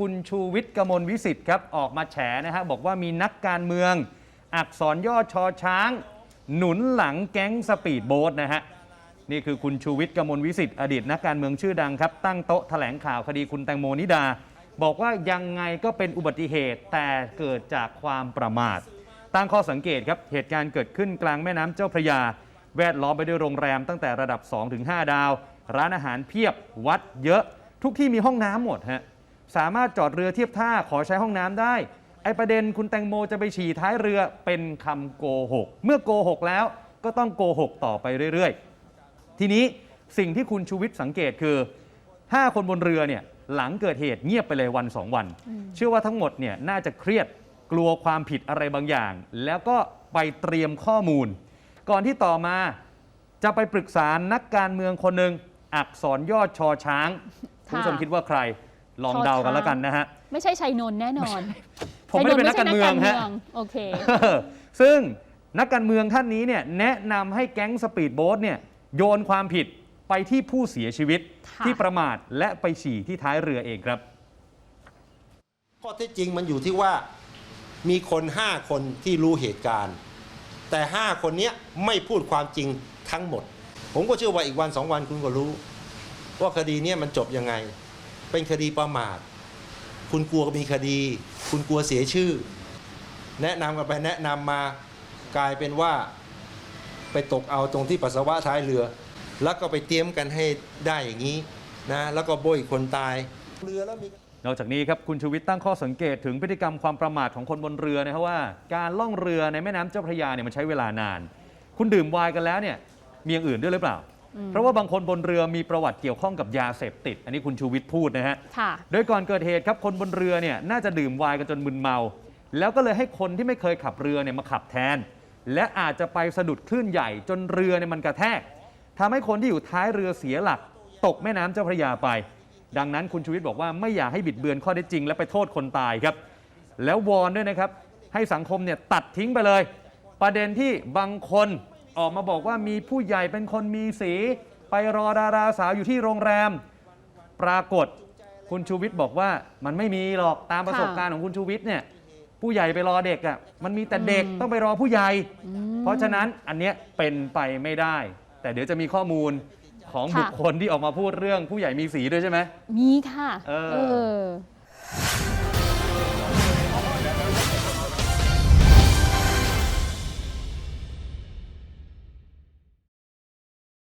คุณชูวิทย์กมลวิสิทธิ์ครับออกมาแฉนะฮะบอกว่ามีนักการเมือง อักษรย่อชอช้าง หนุนหลังแก๊งสปีดโบ๊ทนะฮะนี่คือคุณชูวิทย์กมลวิสิทธิ์อดีตนักการเมืองชื่อดังครับตั้งโต๊ะแถลงข่าวคดีคุณแตงโมนิดา บอกว่ายังไงก็เป็นอุบัติเหตุแต่เกิดจากความประมาท ตั้งข้อสังเกตครับเหตุการณ์เกิดขึ้นกลางแม่น้ำเจ้าพระยา แวดล้อมไปด้วยโรงแรมตั้งแต่ระดับ 2-5 ดาว ร้านอาหารเพียบวัดเยอะ ทุกที่มีห้องน้ำหมดฮะ สามารถจอดเรือเทียบท่าขอใช้ห้องน้ำได้ ไอประเด็นคุณแตงโมจะไปฉี่ท้ายเรือเป็นคำโกหก เมื่อโกหกแล้วก็ต้องโกหกต่อไปเรื่อยๆ ทีนี้สิ่งที่คุณชูวิทย์สังเกตคือ 5 คนบนเรือเนี่ยหลังเกิดเหตุเงียบไปเลยวัน 2 วัน เชื่อว่าทั้งหมดเนี่ยน่าจะเครียดกลัวความผิดอะไรบางอย่าง แล้วก็ไปเตรียมข้อมูล ก่อนที่ต่อมาจะไปปรึกษานักการเมืองคนหนึ่งอักษรย่อชอช้าง คุณผู้ชมคิดว่าใคร ลองเดากันแล้วกันนะฮะ ไม่ใช่ชัยนนท์แน่นอนผมไม่ได้เป็นนักการเมืองชัยนนท์ไใช่ฮะนักการเมืองโอเค ซึ่งนักการเมืองท่านนี้เนี่ยแนะนำให้แก๊งสปีดโบ๊ทเนี่ยโยนความผิดไปที่ผู้เสียชีวิตค่ะที่ประมาทและไปฉี่ที่ท้ายเรือเองครับข้อเท็จจริงมันอยู่ที่ว่ามีคนห้าคนที่รู้เหตุการณ์ แต่ห้าคนเนี้ยไม่พูดความจริงทั้งหมด ผมก็เชื่อว่าอีกวันสองวันคุณก็รู้ ว่าคดีเนี้ยมันจบยังไง เป็นคดีประมาท คุณกลัวมีคดี คุณกลัวเสียชื่อ แนะนำกันไปแนะนำมากลายเป็นว่า ไปตกเอาตรงที่ปัสสาวะท้ายเรือ แล้วก็ไปเตรียมกันให้ได้อย่างนี้นะแล้วก็โบยคนตายเรือแล้วมีนอกจากนี้ครับคุณชูวิทย์ตั้งข้อสังเกตถึงพฤติกรรมความประมาทของคนบนเรือนะครับว่า การล่องเรือในแม่น้ำเจ้าพระยาเนี่ยมันใช้เวลานาน คุณดื่มไวน์กันแล้วเนี่ยมีอย่างอื่นด้วยหรือเปล่า เพราะว่าบางคนบนเรือมีประวัติเกี่ยวข้องกับยาเสพติด อันนี้คุณชูวิทย์พูดนะฮะค่ะโดยก่อนเกิดเหตุครับคนบนเรือเนี่ยน่าจะดื่มไวน์กันจนมึนเมา แล้วก็เลยให้คนที่ไม่เคยขับเรือเนี่ยมาขับแทน และอาจจะไปสะดุดคลื่นใหญ่จนเรือเนี่ยมันกระแทกทำให้คนที่อยู่ท้ายเรือเสียหลัก ตกแม่น้ำเจ้าพระยาไป ดังนั้นคุณชูวิทย์บอกว่าไม่อยากให้บิดเบือนข้อเท็จจริง และไปโทษคนตายครับ แล้ววอนด้วยนะครับ ให้สังคมเนี่ยตัดทิ้งไปเลย ประเด็นที่บางคน ออกมาบอกว่ามีผู้ใหญ่เป็นคนมีสี ไปรอดาราสาวอยู่ที่โรงแรม ปรากฏคุณชูวิทย์บอกว่ามันไม่มีหรอกตามประสบการณ์ของคุณชูวิทย์เนี่ยผู้ใหญ่ไปรอเด็กอะมันมีแต่เด็กอืมต้องไปรอผู้ใหญ่อืมเพราะฉะนั้นอันเนี้ยเป็นไปไม่ได้ แต่เดี๋ยวจะมีข้อมูลของค่ะบุคคลที่ออกมาพูดเรื่องผู้ใหญ่มีสีด้วยใช่ไหมมีค่ะ เออเออ